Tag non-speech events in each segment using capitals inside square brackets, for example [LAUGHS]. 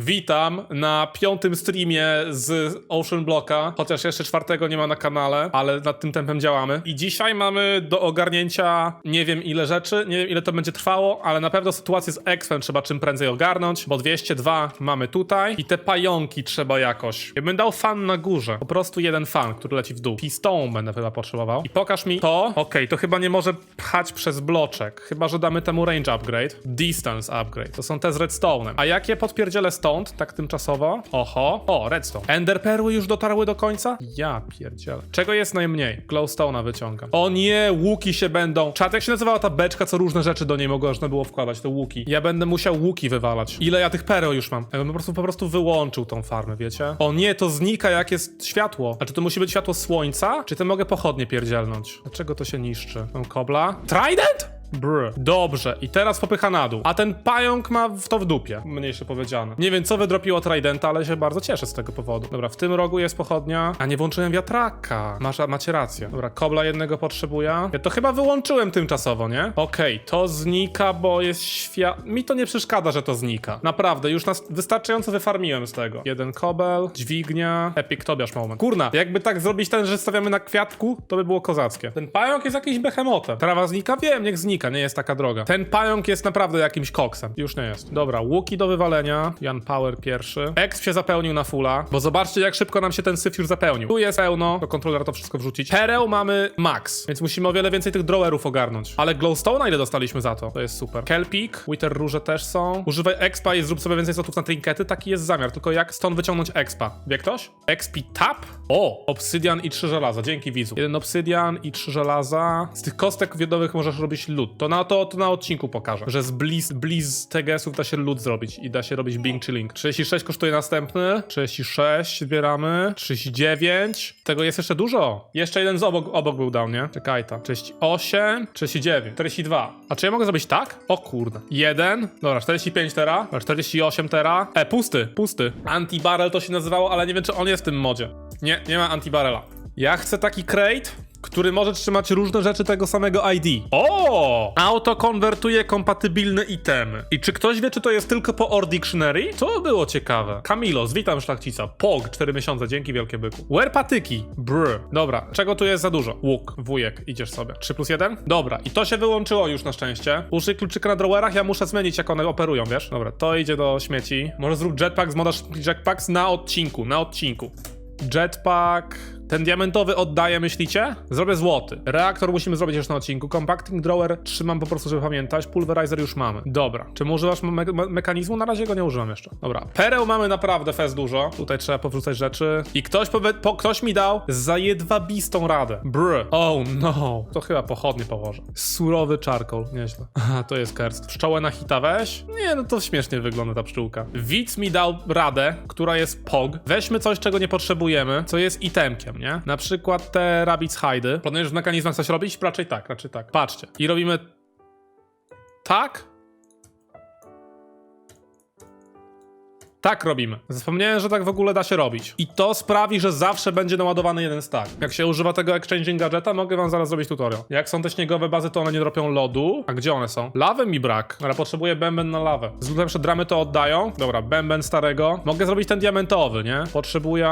Witam na piątym streamie z Ocean Blocka, chociaż jeszcze czwartego nie ma na kanale, ale nad tym tempem działamy. I dzisiaj mamy do ogarnięcia nie wiem ile rzeczy, nie wiem ile to będzie trwało, ale na pewno sytuację z Expem trzeba czym prędzej ogarnąć, bo 202 mamy tutaj i te pająki trzeba jakoś. Ja bym dał fan na górze, po prostu jeden fan, który leci w dół. Pistą będę chyba potrzebował. I pokaż mi to. Okej, to chyba nie może pchać przez bloczek, chyba że damy temu range upgrade, distance upgrade. To są te z redstone'em. A jak je podpierdzielę stąd, tak tymczasowo? Oho. O, redstone. Ender perły już dotarły do końca? Ja pierdzielę. Czego jest najmniej? Glowstone'a wyciągam. O nie, łuki się będą. Czat, jak się nazywała ta beczka, co różne rzeczy do niej można było wkładać, te łuki. Ja będę musiał łuki wywalać. Ile ja tych pereł już mam? Ja bym po prostu, po prostu wyłączył tą farmę, wiecie? O nie, to znika jak jest światło. A czy to musi być światło słońca? Czy to mogę pochodnie pierdzielnąć? Dlaczego to się niszczy? Mam kobla? Trident? Brr. Dobrze, i teraz popycha na dół. A ten pająk ma w to w dupie, mniejsze powiedziane. Nie wiem, co wydropiło Tridenta, ale się bardzo cieszę z tego powodu. Dobra, w tym rogu jest pochodnia. A nie włączyłem wiatraka. Masz, macie rację. Dobra, kobla jednego potrzebuję. Ja to chyba wyłączyłem tymczasowo, nie? Okej, to znika, bo jest świat... Mi to nie przeszkadza, że to znika. Naprawdę, już nas wystarczająco wyfarmiłem z tego. Jeden kobel, dźwignia, epic tobiasz moment. Kurna, jakby tak zrobić ten, że stawiamy na kwiatku, to by było kozackie. Ten pająk jest jakiś behemotem. Trawa znika? Wiem, niech znika, nie jest taka droga. Ten pająk jest naprawdę jakimś koksem. Już nie jest. Dobra, łuki do wywalenia. Jan Power pierwszy. Exp się zapełnił na fulla, bo zobaczcie jak szybko nam się ten syf już zapełnił. Tu jest pełno, do kontrolera to wszystko wrzucić. Pereł mamy max, więc musimy o wiele więcej tych drawerów ogarnąć. Ale glowstone'a ile dostaliśmy za to? To jest super. Kelpik, Wither róże też są. Używaj expa i zrób sobie więcej slotów na trinkety. Taki jest zamiar, tylko jak stąd wyciągnąć expa? Wie ktoś? Expi tap? O! Obsydian i trzy żelaza, dzięki widzu. Jeden obsydian i trzy żelaza. Z tych kostek wiedowych możesz robić lód. To na to, to na odcinku pokażę, że z bliz, bliz TGS-ów da się lód zrobić i da się robić Bing czy Link. 36 kosztuje następny, 36 zbieramy, 39. Tego jest jeszcze dużo. Jeszcze jeden z obok, obok był dał, nie? Czekaj ta. 38, 39, 42. A czy ja mogę zrobić tak? O kurde. Jeden, dobra, 45 tera, 48 tera. E, pusty, pusty. Antibarrel to się nazywało, ale nie wiem czy on jest w tym modzie. Nie, nie ma antibarrela. Ja chcę taki crate, który może trzymać różne rzeczy tego samego ID. O! Auto konwertuje kompatybilne itemy. I czy ktoś wie, czy to jest tylko po Or Dictionary? To było ciekawe. Kamilos, witam szlachcica. Pog, 4 miesiące, dzięki wielkie byku. Where patyki? Brr. Dobra, czego tu jest za dużo? Łuk, wujek, idziesz sobie. 3 plus 1? Dobra, i to się wyłączyło już na szczęście. Użyj kluczyka na drawerach, ja muszę zmienić, jak one operują, wiesz? Dobra, to idzie do śmieci. Może zrób jetpack z moda jetpacks na odcinku, na odcinku. Jetpack. Ten diamentowy oddaję, myślicie? Zrobię złoty. Reaktor musimy zrobić już na odcinku. Compacting drawer trzymam po prostu, żeby pamiętać. Pulverizer już mamy. Dobra. Czy używasz me me mechanizmu? Na razie go nie używam jeszcze. Dobra. Pereł mamy naprawdę fest dużo. Tutaj trzeba powrzucać rzeczy. I ktoś, po ktoś mi dał za jedwabistą radę. Brr. Oh no. To chyba pochodnie położę. Surowy charcoal. Nieźle. [LAUGHS] Aha, to jest kerst. Pszczołę na hita weź? Nie, no to śmiesznie wygląda ta pszczółka. Widz mi dał radę, która jest pog. Weźmy coś, czego nie potrzebujemy, co jest itemkiem nie? Na przykład te Rabbit's Hide. Planujesz w mechanizmach coś robić? Raczej tak, raczej tak. Patrzcie. I robimy tak. Tak robimy. Zapomniałem, że tak w ogóle da się robić. I to sprawi, że zawsze będzie naładowany jeden stack. Jak się używa tego exchanging gadżeta, mogę wam zaraz zrobić tutorial. Jak są te śniegowe bazy, to one nie dropią lodu. A gdzie one są? Lawy mi brak, ale potrzebuję bęben na lawę. Z lepsze dramy to oddają. Dobra, bęben starego. Mogę zrobić ten diamentowy, nie? Potrzebuję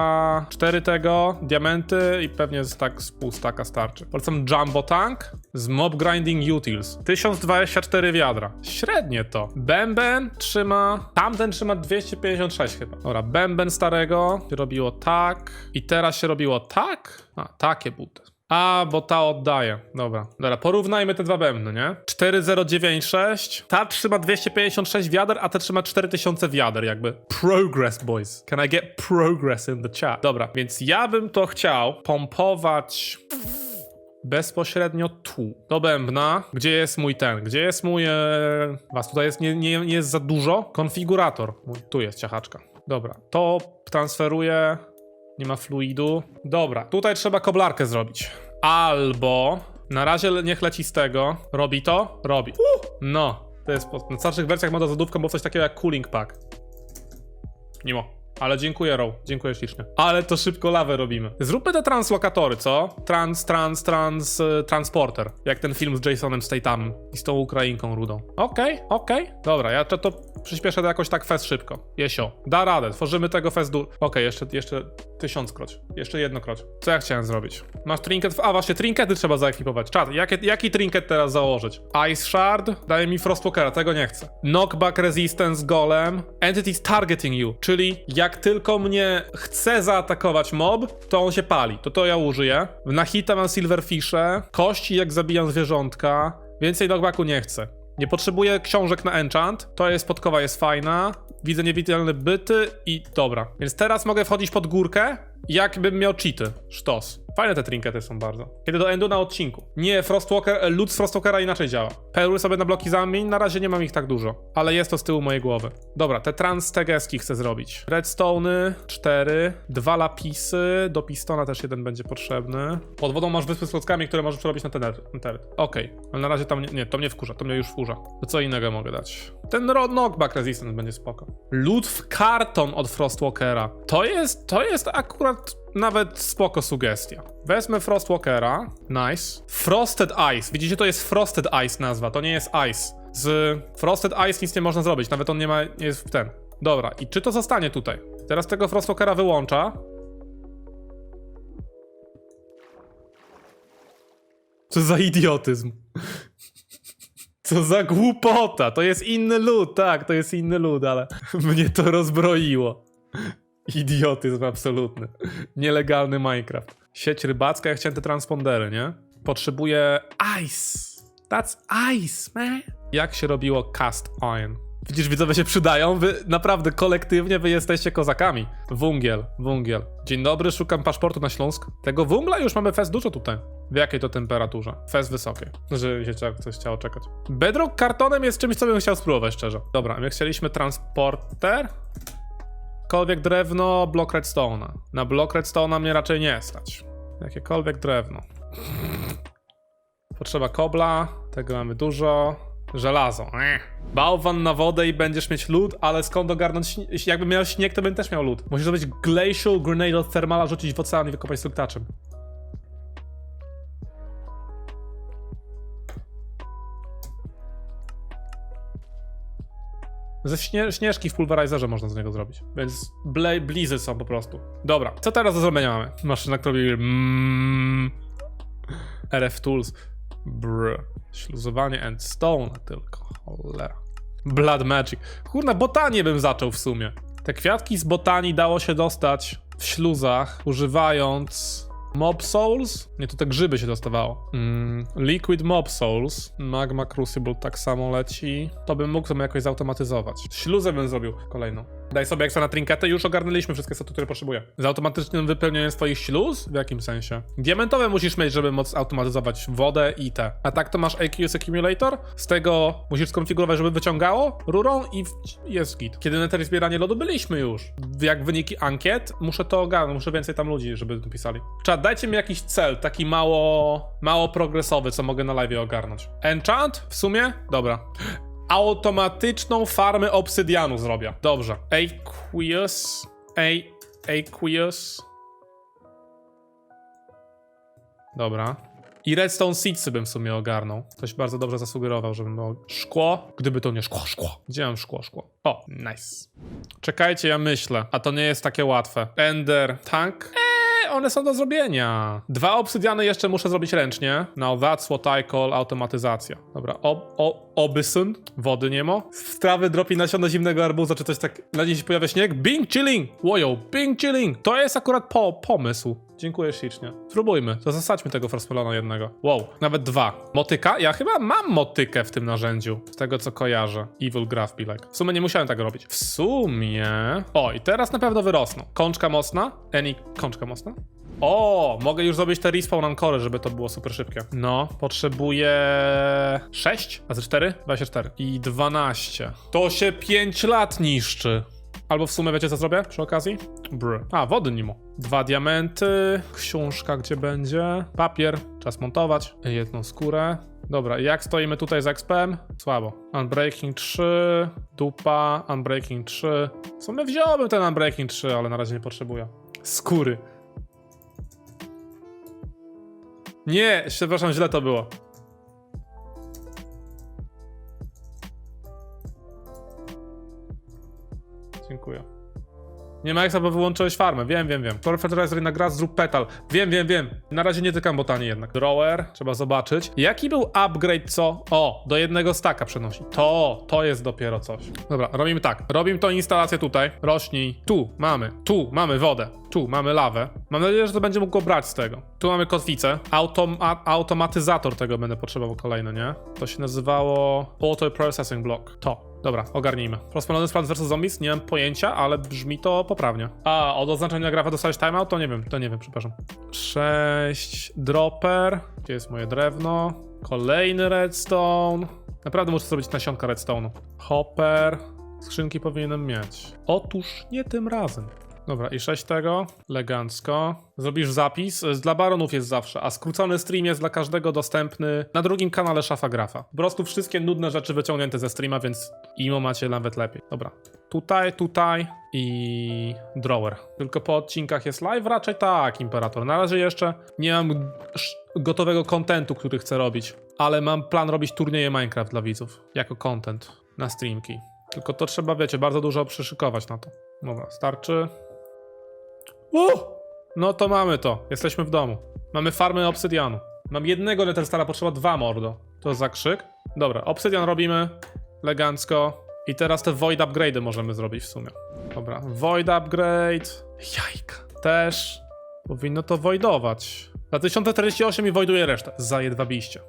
cztery tego, diamenty i pewnie tak z pół staka starczy. Polecam jumbo tank z mob grinding utils. 1024 wiadra. Średnie to. Bęben trzyma... Tamten trzyma 256 chyba. Dobra, bęben starego się robiło tak. I teraz się robiło tak? A, takie buty. A, bo ta oddaje. Dobra. Dobra, porównajmy te dwa bębny, nie? 4096. Ta trzyma 256 wiader, a ta trzyma 4000 wiader, jakby. Progress, boys. Can I get progress in the chat? Dobra, więc ja bym to chciał pompować bezpośrednio tu, do bębna. Gdzie jest mój ten? Gdzie jest mój... E... Was tutaj jest, nie, nie, nie jest za dużo? Konfigurator. Tu jest ciachaczka. Dobra, to transferuję. Nie ma fluidu. Dobra, tutaj trzeba koblarkę zrobić. Albo... Na razie niech leci z tego. Robi to? Robi. Uh! No. To jest... Na starszych wersjach moda zadówką było coś takiego jak cooling pack. Nie mo. Ale dziękuję, Row. Dziękuję ślicznie. Ale to szybko lawę robimy. Zróbmy te translokatory, co? Trans, trans, trans, y, transporter. Jak ten film z Jasonem Stathamem i z tą Ukrainką rudą. Okej, okej. Dobra, ja to, to przyspieszę to jakoś tak fest szybko. Jesio. Da radę. Tworzymy tego fest du... Okej, jeszcze, jeszcze tysiąckroć. Jeszcze jednokroć. Co ja chciałem zrobić? Masz trinket... w- A właśnie, trinkety trzeba zaekwipować. Czad, jakie, jaki trinket teraz założyć? Ice Shard daje mi Frostwalkera, tego nie chcę. Knockback Resistance Golem. Entities targeting you, czyli jak tylko mnie chce zaatakować mob, to on się pali. To to ja użyję. Na hita mam Silverfisze. Kości jak zabijam zwierzątka. Więcej knockbacku nie chcę. Nie potrzebuję książek na enchant. To jest podkowa, jest fajna. Widzę niewidzialne byty i dobra. Więc teraz mogę wchodzić pod górkę, jakbym miał cheaty. Sztos. Fajne te trinkety są bardzo. Kiedy do endu na odcinku. Nie, Frostwalker, lud z Frostwalkera inaczej działa. Perły sobie na bloki zamień, na razie nie mam ich tak dużo. Ale jest to z tyłu mojej głowy. Dobra, te transtegeski chcę zrobić. Redstone'y, cztery, dwa lapisy, do pistona też jeden będzie potrzebny. Pod wodą masz wyspy z klockami, które możesz przerobić na tener. Okej, ale na razie tam nie, nie, to mnie wkurza, to mnie już wkurza. To co innego mogę dać? Ten knockback resistance będzie spoko. Lód w karton od Frostwalkera. To jest, to jest akurat nawet spoko sugestia. Wezmę Frostwalkera. Nice. Frosted Ice. Widzicie, to jest Frosted Ice nazwa, to nie jest Ice. Z Frosted Ice nic nie można zrobić, nawet on nie ma, nie jest w ten. Dobra, i czy to zostanie tutaj? Teraz tego Frostwalkera wyłącza. Co za idiotyzm. Co za głupota! To jest inny lud, tak, to jest inny lud, ale [LAUGHS] mnie to rozbroiło. Idiotyzm absolutny. Nielegalny Minecraft. Sieć rybacka, ja chciałem te transpondery, nie? Potrzebuję ice. That's ice, man. Jak się robiło cast iron? Widzisz, widzowie się przydają. Wy naprawdę kolektywnie wy jesteście kozakami. Wungiel, wungiel. Dzień dobry, szukam paszportu na Śląsk. Tego wungla już mamy fest dużo tutaj. W jakiej to temperaturze? Fest wysokiej. Że się trzeba- ktoś chciał czekać. Bedrock kartonem jest czymś, co bym chciał spróbować, szczerze. Dobra, my chcieliśmy transporter. Jakiekolwiek drewno, blok redstone'a. Na blok redstone'a mnie raczej nie stać. Jakiekolwiek drewno. Potrzeba kobla, tego mamy dużo. Żelazo. Bałwan na wodę i będziesz mieć lód, ale skąd ogarnąć Jakbym miał śnieg, to bym też miał lód. Musisz zrobić glacial grenade od thermala, rzucić w ocean i wykopać sultaczem. Ze śnie śnieżki w pulverizerze można z niego zrobić. Więc ble blizy są po prostu. Dobra, co teraz do zrobienia mamy? Maszyna, która robi mm, RF Tools. Brr. Śluzowanie endstone tylko. Cholera. Blood Magic. Kurna, botanię bym zaczął w sumie. Te kwiatki z botanii dało się dostać w śluzach, używając Mob Souls? Nie, to te grzyby się dostawało. Mm, Liquid Mob Souls. Magma Crucible tak samo leci. To bym mógł sobie jakoś zautomatyzować. Śluzę bym zrobił kolejną. Daj sobie ekstra na trinkety, już ogarnęliśmy wszystkie sety, które potrzebuję. Z automatycznym wypełnieniem swoich śluz? W jakim sensie? Diamentowe musisz mieć, żeby móc automatyzować wodę i te. A tak to masz AQS Accumulator. Z tego musisz skonfigurować, żeby wyciągało rurą i jest git. Kiedy Nether zbieranie lodu byliśmy już. Jak wyniki ankiet, muszę to ogarnąć, muszę więcej tam ludzi, żeby napisali. Czad, dajcie mi jakiś cel, taki mało, mało progresowy, co mogę na live ogarnąć. Enchant? W sumie? Dobra. Automatyczną farmę obsydianu zrobię. Dobrze. Aqueous. A. Aqueous. Dobra. I redstone seedsy bym w sumie ogarnął. Ktoś bardzo dobrze zasugerował, żebym miał szkło. Gdyby to nie szkło, szkło. Gdzie mam szkło, szkło? O, nice. Czekajcie, ja myślę. A to nie jest takie łatwe. Ender tank. Eee, one są do zrobienia. Dwa obsydiany jeszcze muszę zrobić ręcznie. Now that's what I call automatyzacja. Dobra, obysun. Wody nie ma. Trawy dropi nasiona zimnego arbuza, czy coś tak. Na dzień się pojawia śnieg. Bing chilling! Łojo, bing chilling! To jest akurat po, pomysł. Dziękuję ślicznie. Spróbujmy. To zasadźmy tego Frostmelona jednego. Wow, nawet dwa. Motyka? Ja chyba mam motykę w tym narzędziu. Z tego co kojarzę. Evil Graph be like. W sumie nie musiałem tego robić. W sumie... O, i teraz na pewno wyrosną. Kączka mocna? Eni, kączka mocna? O, mogę już zrobić te respawn ankory, żeby to było super szybkie. No, potrzebuję 6, a ze 4? 24. I 12. To się 5 lat niszczy. Albo w sumie wiecie co zrobię przy okazji? Br. A, wody nie ma. Dwa diamenty, książka gdzie będzie, papier, czas montować, jedną skórę, Dobra, jak stoimy tutaj z expem? Słabo. Unbreaking 3, dupa, Unbreaking 3. W sumie wziąłbym ten Unbreaking 3, ale na razie nie potrzebuję. Skóry. Nie, przepraszam, źle to było. Dziękuję. Nie ma jak bo wyłączyłeś farmę. Wiem, wiem, wiem. Core Fertilizer na gra, zrób petal. Wiem, wiem, wiem. Na razie nie tykam botanie jednak. Drawer, trzeba zobaczyć. Jaki był upgrade, co? O, do jednego staka przenosi. To, to jest dopiero coś. Dobra, robimy tak. Robimy tą instalację tutaj. Rośnij. Tu mamy, tu mamy wodę. Tu mamy lawę. Mam nadzieję, że to będzie mógł brać z tego. Tu mamy kotwicę. Automa automatyzator tego będę potrzebował kolejny, nie? To się nazywało Auto Processing Block. To. Dobra, ogarnijmy. Rozpalony Plants vs. Zombies? Nie mam pojęcia, ale brzmi to poprawnie. A, od oznaczenia grafa dostałeś timeout? To nie wiem, to nie wiem, przepraszam. 6 dropper. Gdzie jest moje drewno? Kolejny redstone. Naprawdę muszę zrobić nasionka redstone'u. Hopper. Skrzynki powinienem mieć. Otóż nie tym razem. Dobra, i 6 tego. Elegancko. Zrobisz zapis. Dla baronów jest zawsze, a skrócony stream jest dla każdego dostępny na drugim kanale Szafa Grafa. Po prostu wszystkie nudne rzeczy wyciągnięte ze streama, więc imo macie nawet lepiej. Dobra. Tutaj, tutaj i drawer. Tylko po odcinkach jest live? Raczej tak, Imperator. Na razie jeszcze nie mam gotowego kontentu, który chcę robić, ale mam plan robić turnieje Minecraft dla widzów jako content na streamki. Tylko to trzeba, wiecie, bardzo dużo przyszykować na to. Dobra, starczy. Uh! No to mamy to. Jesteśmy w domu. Mamy farmę obsydianu. Mam jednego Netherstara, potrzeba dwa mordo. To za krzyk. Dobra, obsydian robimy. Elegancko. I teraz te void upgrade'y możemy zrobić w sumie. Dobra, void upgrade. Jajka. Też. Powinno to voidować. Na 1048 i voiduje resztę. Zajedwabiście.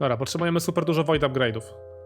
Dobra, potrzebujemy super dużo void upgrade'ów.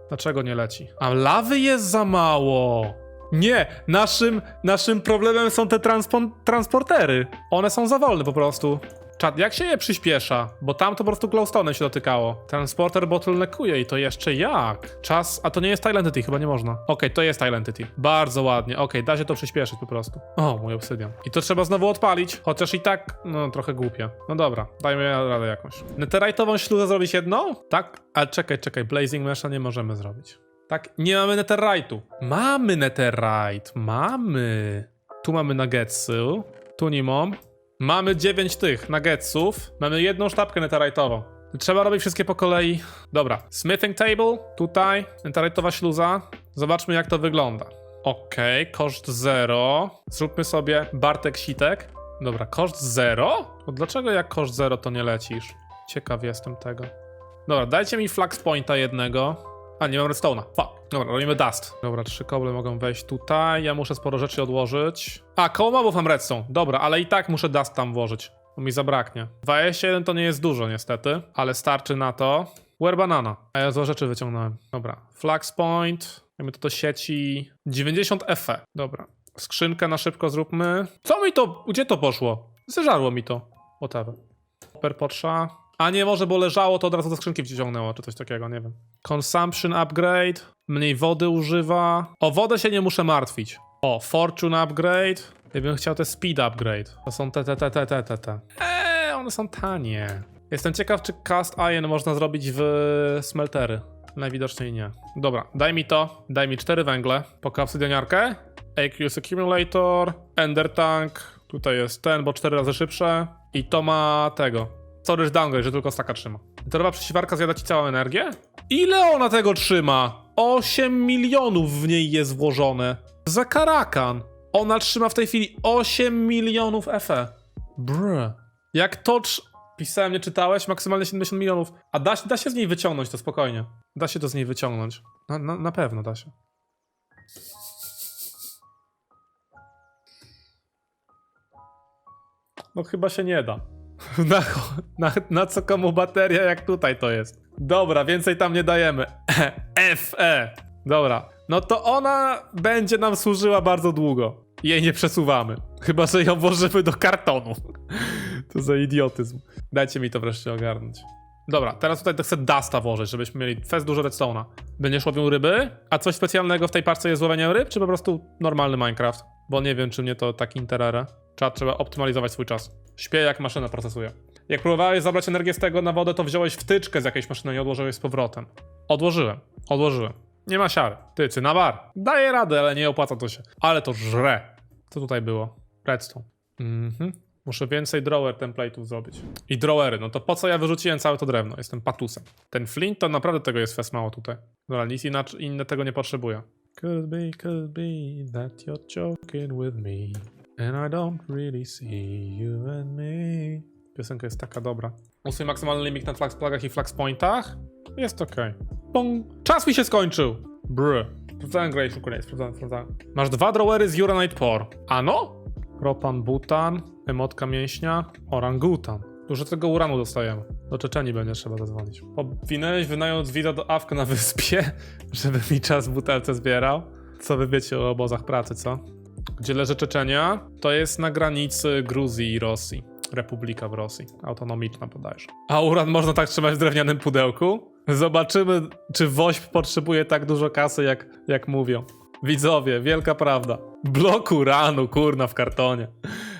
Dlaczego nie leci? A lawy jest za mało. Nie, naszym, naszym problemem są te transpon- transportery. One są za wolne po prostu. Czad, jak się je przyspiesza? Bo tam to po prostu glowstone się dotykało. Transporter bottleneckuje i to jeszcze jak? Czas, a to nie jest Tile Entity, chyba nie można. Okej, to jest Tile Entity. Bardzo ładnie, okej, da się to przyspieszyć po prostu. O, mój obsydian. I to trzeba znowu odpalić, chociaż i tak, no trochę głupie. No dobra, dajmy radę jakąś. Netherite'ową śluzę zrobić jedną? Tak? Ale czekaj, czekaj, Blazing Mesha nie możemy zrobić. Tak, nie mamy netherite'u. Mamy netherite, mamy. Tu mamy nuggetsy, tu nie mam. Mamy 9 tych nuggetsów, mamy jedną sztabkę netherite'ową. Trzeba robić wszystkie po kolei. Dobra, smithing table, tutaj, netherite'owa śluza. Zobaczmy jak to wygląda. Okej, koszt 0. Zróbmy sobie Bartek sitek. Dobra, koszt 0? To dlaczego jak koszt 0 to nie lecisz? Ciekaw jestem tego. Dobra, dajcie mi flax pointa jednego. A, nie mam redstone'a. Fuck. Dobra, robimy dust. Dobra, trzy koble mogą wejść tutaj. Ja muszę sporo rzeczy odłożyć. A, koło mobów mam redstone. Dobra, ale i tak muszę dust tam włożyć. Bo mi zabraknie. 21 to nie jest dużo niestety, ale starczy na to. Where banana? A ja złe rzeczy wyciągnąłem. Dobra. Flax point. Dajmy to do sieci. 90 FE. Dobra. Skrzynkę na szybko zróbmy. Co mi to? Gdzie to poszło? Zeżarło mi to. Whatever. Super potrza. A nie, może, bo leżało, to od razu do skrzynki wciągnęło, czy coś takiego, nie wiem. Consumption upgrade. Mniej wody używa. O wodę się nie muszę martwić. O, fortune upgrade. Ja bym chciał te speed upgrade. To są te, te, te, te, te, te. Eee, one są tanie. Jestem ciekaw, czy cast iron można zrobić w smeltery. Najwidoczniej nie. Dobra, daj mi to. Daj mi cztery węgle. Poka obsydianiarkę. Aqueous accumulator. Ender tank. Tutaj jest ten, bo cztery razy szybsze. I to ma tego. Storage downgrade, że tylko staka trzyma. Torowa przeciwarka zjada ci całą energię? Ile ona tego trzyma? 8 milionów w niej jest włożone. Za karakan. Ona trzyma w tej chwili 8 milionów FE. Brr. Jak to. Pisałem, nie czytałeś? Maksymalnie 70 milionów. A da, da się z niej wyciągnąć, to spokojnie. Da się to z niej wyciągnąć. Na, na, na pewno da się. No chyba się nie da. Na, na, na co komu bateria, jak tutaj to jest? Dobra, więcej tam nie dajemy. FE. Dobra. No to ona będzie nam służyła bardzo długo. Jej nie przesuwamy. Chyba, że ją włożymy do kartonu. [LAUGHS] To za idiotyzm. Dajcie mi to wreszcie ogarnąć. Dobra, teraz tutaj chcę Dusta włożyć, żebyśmy mieli fest dużo redstone'a. Będziesz łowił ryby? A coś specjalnego w tej parce jest łowienie ryb, czy po prostu normalny Minecraft? Bo nie wiem, czy mnie to tak interere. Trzeba, trzeba optymalizować swój czas. Śpię jak maszyna procesuje. Jak próbowałeś zabrać energię z tego na wodę, to wziąłeś wtyczkę z jakiejś maszyny i odłożyłeś z powrotem. Odłożyłem, odłożyłem. Nie ma siary. Ty, cynabar. Daję radę, ale nie opłaca to się. Ale to żre. Co tutaj było? Redstone. Mhm. Muszę więcej drawer template'ów zrobić. I drawery, no to po co ja wyrzuciłem całe to drewno? Jestem patusem. Ten flint to naprawdę tego jest fest mało tutaj. Dobra, nic inaczej, inne tego nie potrzebuje. Could be, could be that you're joking with me And I don't really see you and me Piosenka jest taka dobra. Usuń maksymalny limit na flax plugach i flax pointach? Jest okej. Bong. Czas mi się skończył! Br. Sprawdzałem Grey Grenade, sprawdzałem, sprawdzałem. Masz dwa drawery z Uranite Por. Ano? Propan butan, emotka mięśnia, orangutan. Dużo tego uranu dostajemy. Do Czeczeni będzie trzeba zadzwonić. Powinęłeś wynająć widza do awka na wyspie, [LAUGHS] żeby mi czas w butelce zbierał. Co wy wiecie o obozach pracy, co? Gdzie leży Czeczenia? To jest na granicy Gruzji i Rosji. Republika w Rosji. Autonomiczna bodajże. A uran można tak trzymać w drewnianym pudełku? Zobaczymy, czy WOŚP potrzebuje tak dużo kasy, jak, jak mówią. Widzowie, wielka prawda. Blok uranu, kurna, w kartonie.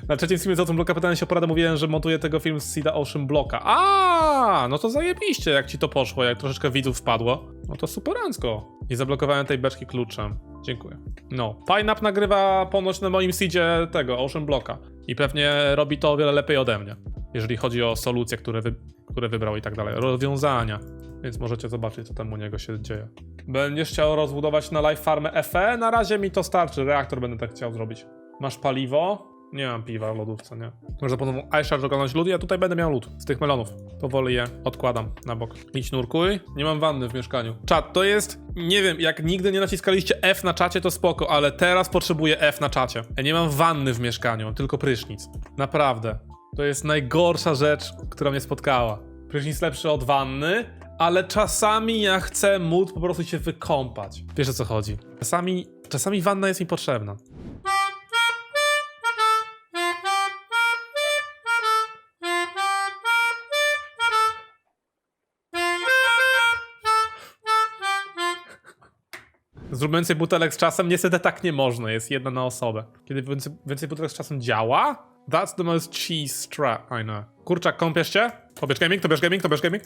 Na trzecim streamie z o tym bloka pytałem się o poradę, mówiłem, że montuję tego film z Sida Ocean Blocka. A, no to zajebiście, jak ci to poszło, jak troszeczkę widzów wpadło. No to superancko. Nie zablokowałem tej beczki kluczem. Dziękuję. No, PineUp nagrywa ponoć na moim seedzie tego, Ocean Blocka. I pewnie robi to o wiele lepiej ode mnie. Jeżeli chodzi o solucje, które, wy, które wybrał i tak dalej. Rozwiązania. Więc możecie zobaczyć, co tam u niego się dzieje. Będziesz chciał rozbudować na live farmę FE? Na razie mi to starczy. Reaktor będę tak chciał zrobić. Masz paliwo? Nie mam piwa w lodówce, nie. Można potem iShard oglądać lód, ja tutaj będę miał lód z tych melonów. Powoli je odkładam na bok. Idź nurkuj. Nie mam wanny w mieszkaniu. Czat, to jest, nie wiem, jak nigdy nie naciskaliście F na czacie, to spoko, ale teraz potrzebuję F na czacie. Ja nie mam wanny w mieszkaniu, mam tylko prysznic. Naprawdę. To jest najgorsza rzecz, która mnie spotkała. Prysznic lepszy od wanny, ale czasami ja chcę móc po prostu się wykąpać. Wiesz o co chodzi. Czasami, czasami wanna jest mi potrzebna. Zrób więcej butelek z czasem. Niestety tak nie można, jest jedna na osobę. Kiedy więcej, butelek z czasem działa? That's the most cheese strap, I know. Kurczak, kąpiesz się? To bierz gaming, to bierz gaming, to bierz gaming.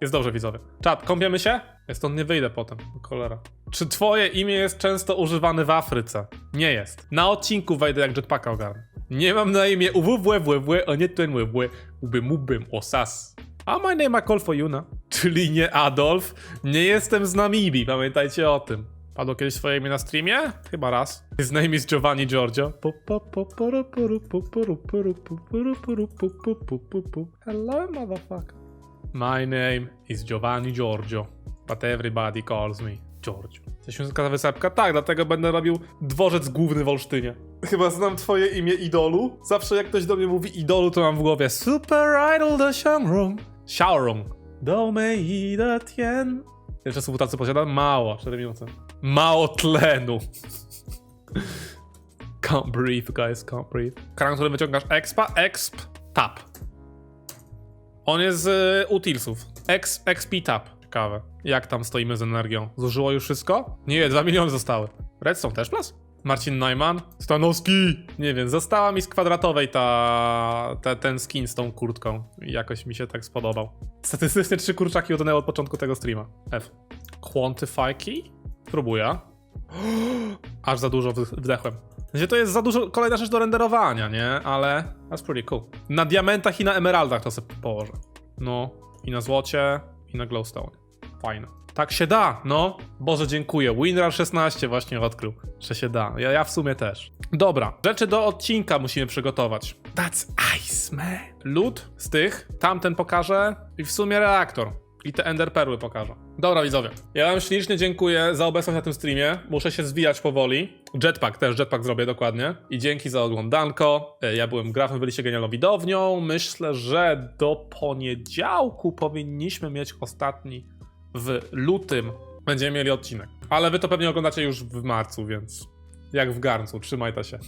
Jest dobrze, widzowie. Czat, kąpiemy się? Ja stąd nie wyjdę potem, cholera. Czy twoje imię jest często używane w Afryce? Nie jest. Na odcinku wejdę jak jetpacka ogarnę. Nie mam na imię uwwww, a nie ten www, ubym ubym osas. A my name I call for you, no. Czyli nie Adolf, nie jestem z Namibii, pamiętajcie o tym. Padło kiedyś swoje imię na streamie? Chyba raz. His name is Giovanni Giorgio. Hello, motherfucker. My name is Giovanni Giorgio, but everybody calls me Giorgio. Śląska wysepka? Tak, dlatego będę robił dworzec główny w Olsztynie. Chyba znam twoje imię idolu. Zawsze jak ktoś do mnie mówi idolu, to mam w głowie Super Idol de Xiangrong. Xiaorong. Do mei de tien. Ile czasu tacy posiadam? Mało, 4 minuty. Mało tlenu. [LAUGHS] Can't breathe, guys, can't breathe. Kran, który wyciągasz expa, exp, tap. On jest z y, utilsów. Ex, XP tap. Ciekawe. Jak tam stoimy z energią? Zużyło już wszystko? Nie, 2 miliony zostały. Redstone też plus? Marcin Neumann? Stanowski! Nie wiem, została mi z kwadratowej ta, ta, ten skin z tą kurtką. Jakoś mi się tak spodobał. Statystycznie trzy kurczaki utonęły od początku tego streama. F. Quantify key? Spróbuję. [GASPS] Aż za dużo wdechłem. Znaczy to jest za dużo, kolejna rzecz do renderowania, nie? Ale that's pretty cool. Na diamentach i na emeraldach to sobie położę. No, i na złocie, i na glowstone. Fajne. Tak się da, no. Boże, dziękuję. WinRAR 16 właśnie odkrył, że się da. Ja, ja w sumie też. Dobra, rzeczy do odcinka musimy przygotować. That's ice, man. Lód z tych, tamten pokażę i w sumie reaktor. I te ender perły pokażę. Dobra, widzowie. Ja wam ślicznie dziękuję za obecność na tym streamie. Muszę się zwijać powoli. Jetpack, też jetpack zrobię dokładnie. I dzięki za oglądanko. E, Ja byłem Grafem, byliście genialną widownią. Myślę, że do poniedziałku powinniśmy mieć ostatni w lutym. Będziemy mieli odcinek. Ale wy to pewnie oglądacie już w marcu, więc jak w garncu. Trzymaj to się.